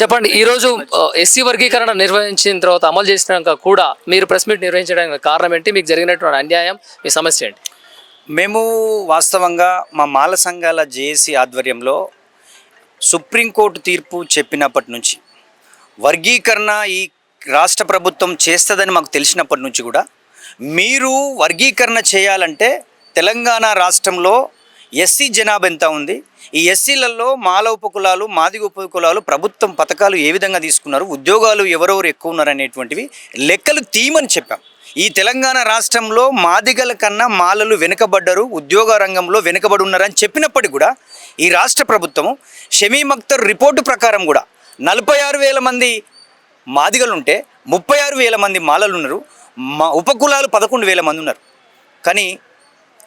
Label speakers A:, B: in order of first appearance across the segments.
A: చెప్పండి ఈరోజు ఎస్సీ వర్గీకరణ నిర్వహించిన తర్వాత అమలు చేసినాక కూడా మీరు ప్రెస్ మీట్ నిర్వహించడానికి కారణం ఏంటి? మీకు జరిగినటువంటి అన్యాయం మీ సమస్య ఏంటి?
B: మేము వాస్తవంగా మా మాల సంఘాల జేఏసీ ఆధ్వర్యంలో సుప్రీంకోర్టు తీర్పు చెప్పినప్పటి నుంచి వర్గీకరణ ఈ రాష్ట్ర ప్రభుత్వం చేస్తుందని మాకు తెలిసినప్పటి నుంచి కూడా మీరు వర్గీకరణ చేయాలంటే తెలంగాణ రాష్ట్రంలో ఎస్సీ జనాభా ఎంత ఉంది? ఈ ఎస్సీలలో మాల ఉపకులాలు మాదిగ ఉపకులాలు ప్రభుత్వం పథకాలు ఏ విధంగా తీసుకున్నారు? ఉద్యోగాలు ఎవరెవరు ఎక్కువ ఉన్నారు అనేటువంటివి లెక్కలు తీయమని చెప్పాం. ఈ తెలంగాణ రాష్ట్రంలో మాదిగల కన్నా మాలలు వెనుకబడ్డరు ఉద్యోగ రంగంలో వెనుకబడి ఉన్నారని చెప్పినప్పటికీ కూడా ఈ రాష్ట్ర ప్రభుత్వము షమీ మక్తర్ రిపోర్టు ప్రకారం కూడా నలభై ఆరు వేల మంది మాదిగలు ఉంటే ముప్పై ఆరు వేల మంది మాలలు ఉన్నారు మా ఉపకులాలు పదకొండు వేల మంది ఉన్నారు. కానీ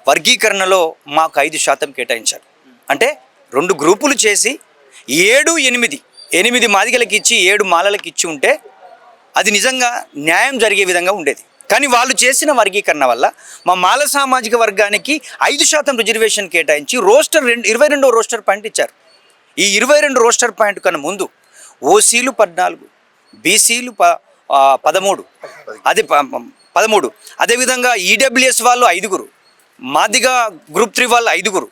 B: వర్గీకరణలో మాకు ఐదు శాతం కేటాయించారు. అంటే రెండు గ్రూపులు చేసి ఏడు ఎనిమిది ఎనిమిది మాదిగలకి ఇచ్చి ఏడు మాలలకి ఇచ్చి ఉంటే అది నిజంగా న్యాయం జరిగే విధంగా ఉండేది. కానీ వాళ్ళు చేసిన వర్గీకరణ వల్ల మా మాల సామాజిక వర్గానికి ఐదు శాతం రిజర్వేషన్ కేటాయించి రోస్టర్ రెండు ఇరవై రెండో రోస్టర్ పాయింట్ ఇచ్చారు. ఈ ఇరవై రెండు రోస్టర్ పాయింట్ కన్నా ముందు ఓసీలు పద్నాలుగు బీసీలు ప పదమూడు అది ప- పదమూడు. అదేవిధంగా ఈడబ్ల్యూఎస్ వాళ్ళు ఐదుగురు. మాదిగా గ్రూప్ త్రీ వాళ్ళు ఐదుగురు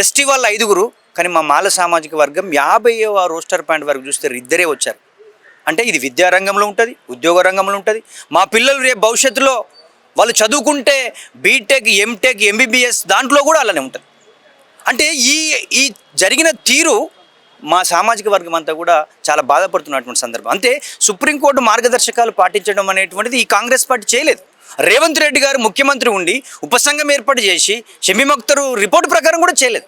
B: ఎస్టీ వాళ్ళు ఐదుగురు కానీ మా మాల సామాజిక వర్గం యాభైవ రోస్టర్ పాయింట్ వరకు చూస్తే ఇద్దరే వచ్చారు. అంటే ఇది విద్యారంగంలో ఉంటుంది ఉద్యోగ రంగంలో ఉంటుంది. మా పిల్లలు రేపు భవిష్యత్తులో వాళ్ళు చదువుకుంటే బీటెక్ ఎంటెక్ ఎంబీబీఎస్ దాంట్లో కూడా అలానే ఉంటుంది. అంటే ఈ ఈ జరిగిన తీరు మా సామాజిక వర్గం అంతా కూడా చాలా బాధపడుతున్నటువంటి సందర్భం. అంతే సుప్రీంకోర్టు మార్గదర్శకాలు పాటించడం అనేటువంటిది ఈ కాంగ్రెస్ పార్టీ చేయలేదు. రేవంత్ రెడ్డి గారు ముఖ్యమంత్రి ఉండి ఉపసంఘం ఏర్పాటు చేసి షమీమ్ అఖ్తరు రిపోర్ట్ ప్రకారం కూడా చేయలేదు.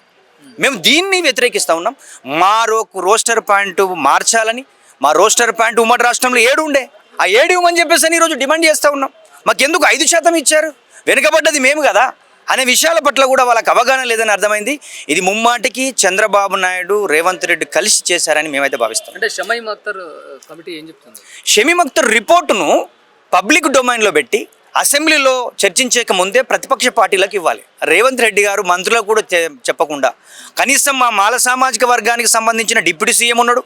B: మేము దీన్ని వ్యతిరేకిస్తూ ఉన్నాం. మా రో రోస్టర్ పాయింట్ మార్చాలని మా రోస్టర్ పాయింట్ ఉమ్మడి రాష్ట్రంలో ఏడు ఉండే. ఆ ఏడు ఇవ్వమని చెప్పేసి అని ఈరోజు డిమాండ్ చేస్తూ ఉన్నాం. మాకెందుకు ఐదు శాతం ఇచ్చారు? వెనుకబడ్డది మేము కదా అనే విషయాల పట్ల కూడా వాళ్ళకి అవగాహన లేదని అర్థమైంది. ఇది ముమ్మాటికి చంద్రబాబు నాయుడు రేవంత్ రెడ్డి కలిసి చేశారని మేమైతే భావిస్తాం
A: అంటే షమీమ్ అఖ్తర్ కమిటీ ఏం చెప్తుంది?
B: షమీమ్ అఖ్తర్ రిపోర్టును పబ్లిక్ డొమైన్లో పెట్టి అసెంబ్లీలో చర్చించక ముందే ప్రతిపక్ష పార్టీలకు ఇవ్వాలి. రేవంత్ రెడ్డి గారు మంత్రులకు కూడా చెప్పకుండా. కనీసం మా మాల సామాజిక వర్గానికి సంబంధించిన డిప్యూటీ సీఎం ఉన్నాడు.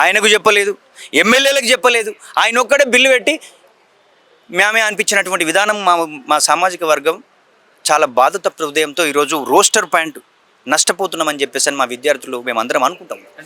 B: ఆయనకు చెప్పలేదు. ఎమ్మెల్యేలకు చెప్పలేదు. ఆయన ఒక్కడే బిల్లు పెట్టి మేమే అనిపించినటువంటి విధానం మా మా సామాజిక వర్గం చాలా బాధత హృదయంతో ఈరోజు రోస్టర్ పాయింట్ నష్టపోతున్నామని చెప్పేసి మా విద్యార్థులు మేమందరం అనుకుంటాం.